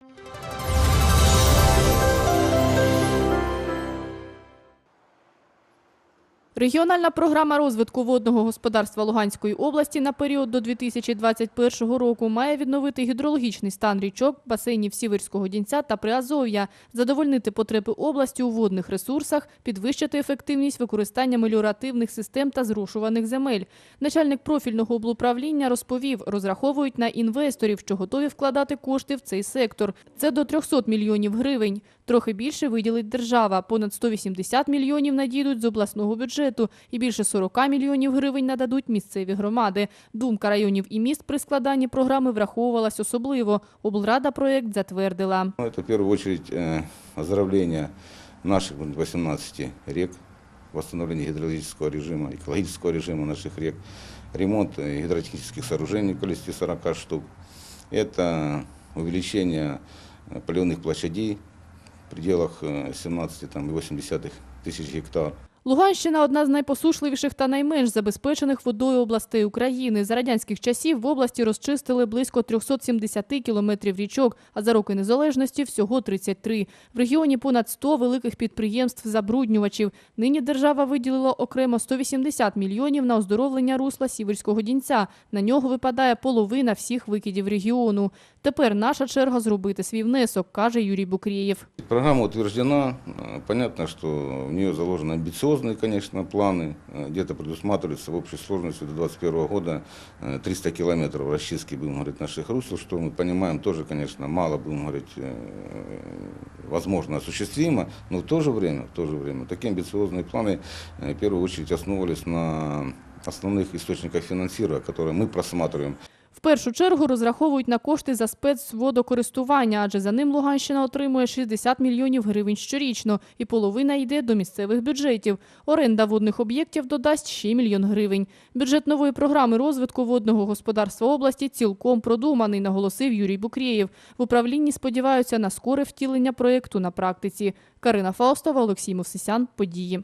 you Регіональна програма розвитку водного господарства Луганської області на період до 2021 року має відновити гідрологічний стан річок, басейнів Сіверського Дінця та Приазов'я, задовольнити потреби області у водних ресурсах, підвищити ефективність використання меліоративних систем та зрушуваних земель. Начальник профільного облуправління розповів, розраховують на інвесторів, що готові вкладати кошти в цей сектор. Це до 300 мільйонів гривень. Трохи більше виділить держава. Понад 180 мільйонів надійдуть з обласного бюджету і більше 40 мільйонів гривень нададуть місцеві громади. Думка районів і міст при складанні програми враховувалась особливо. Облрада проєкт затвердила. Ну, Это в первую очередь э, оздоровление наших 18 рек, восстановление гидрологического режима, экологического режима наших рек, ремонт э, гидротехнических сооружений в количестве 40 штук. Это увеличение э, поливных площадей в пределах э, 17,8 тысяч гектар. Луганщина одна з найпосушливіших та найменш забезпечених водою областей України. За радянських часів в області розчистили близько 370 кілометрів річок, а за роки незалежності всього 33. В регіоні понад 100 великих підприємств-забруднювачів. Нині держава виділила окремо 180 мільйонів на оздоровлення русла Сіверського Дінця. На нього випадає половина всіх викидів регіону. Тепер наша черга зробити свій внесок, каже Юрій Букрієв. Программа утверждена. Э, Понятно, что в нее заложены амбициозные, конечно, планы. Э, Где-то предусматривается в общей сложности до 2021 года э, 300 километров расчистки, будем говорить, наших русел, что мы понимаем тоже, конечно, мало, будем говорить, э, возможно, осуществимо, но в то же время, в то же время такие амбициозные планы э, в первую очередь основывались на основных источниках финансирования, которые мы просматриваем В першу чергу розраховують на кошти за спецводокористування, адже за ним Луганщина отримує 60 мільйонів гривень щорічно, і половина йде до місцевих бюджетів. Оренда водних об'єктів додасть ще мільйон гривень. Бюджет нової програми розвитку водного господарства області цілком продуманий, наголосив Юрій Букрєєв. В управлінні сподіваються на скоре втілення проєкту на практиці. Карина Фаустова, Олексій Мовсисян. Події.